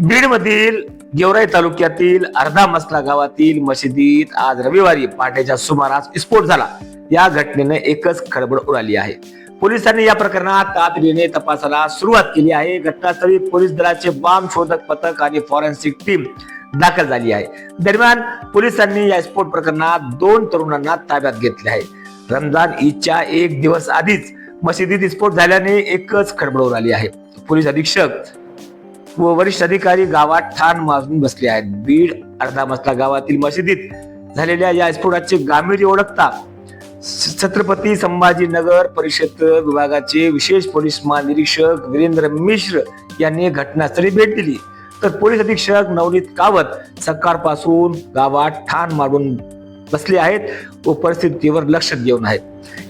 बीडमधील गेवराई तालुक्यातील अर्धा मसला गावातील मशिदीत आज रविवारी पहाटेच्या सुमारास स्फोट झाला. या घटनेने एकच खळबळ उडाली आहे. पोलिसांनी या प्रकरणात तातडीने तपासाला सुरुवात केली आहे. घटनास्थळी पोलीस दलाचे बॉम्ब शोधक पथक आणि फॉरेन्सिक टीम दाखल झाली आहे. दरम्यान पोलिसांनी या स्फोट प्रकरणात दोन तरुणांना ताब्यात घेतले आहे. रमजान ईदच्या एक दिवस आधीच मशिदीत स्फोट झाल्याने एकच खळबळ उडाली आहे. पोलीस अधीक्षक वरिष्ठ अधिकारी गावात ठाण माजून बसले आहेत. बीड अर्धा मसला गावातील मशिदीत झालेल्या या स्फोटाचे गांभीर्य ओळखता छत्रपती संभाजीनगर परिषद विभागाचे विशेष पोलीस महानिरीक्षक वीरेंद्र मिश्र यांनी घटनास्थळी भेट दिली. तर पोलीस अधीक्षक नवनीत कावत सकाळपासून गावात ठाण मारून बसले आहेत व परिस्थितीवर लक्ष देऊन आहेत.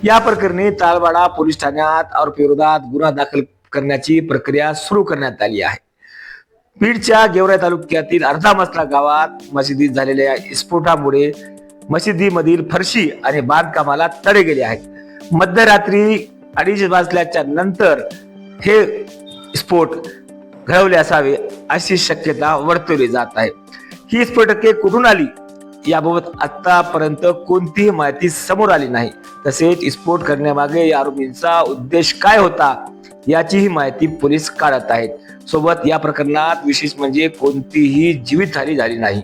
या प्रकरणी तालवाडा पोलीस ठाण्यात आरोपी विरोधात गुन्हा दाखल करण्याची प्रक्रिया सुरू करण्यात आली आहे. बीडच्या गेवराई तालुक्यातील अर्धा मसला गावात मशिदीत झालेल्या स्फोटामुळे मशिदीमधील फरशी आणि बांधकामाला तडे गेले आहेत. मध्यरात्री अडीच वाजल्याच्या नंतर हे स्फोट घडवले असावे अशी शक्यता वर्तवली जात आहे. ही स्फोटके कुठून आली? याबाबत आतापर्यंत कोणतीही माहिती समोर आली नाही. तसेच स्फोट करण्यामागे या आरोपींचा उद्देश काय होता? याचीही माहिती पोलीस काढत आहेत. सोबत या प्रकरणात विशेष म्हणजे कोणतीही जीवितहानी झाली नाही.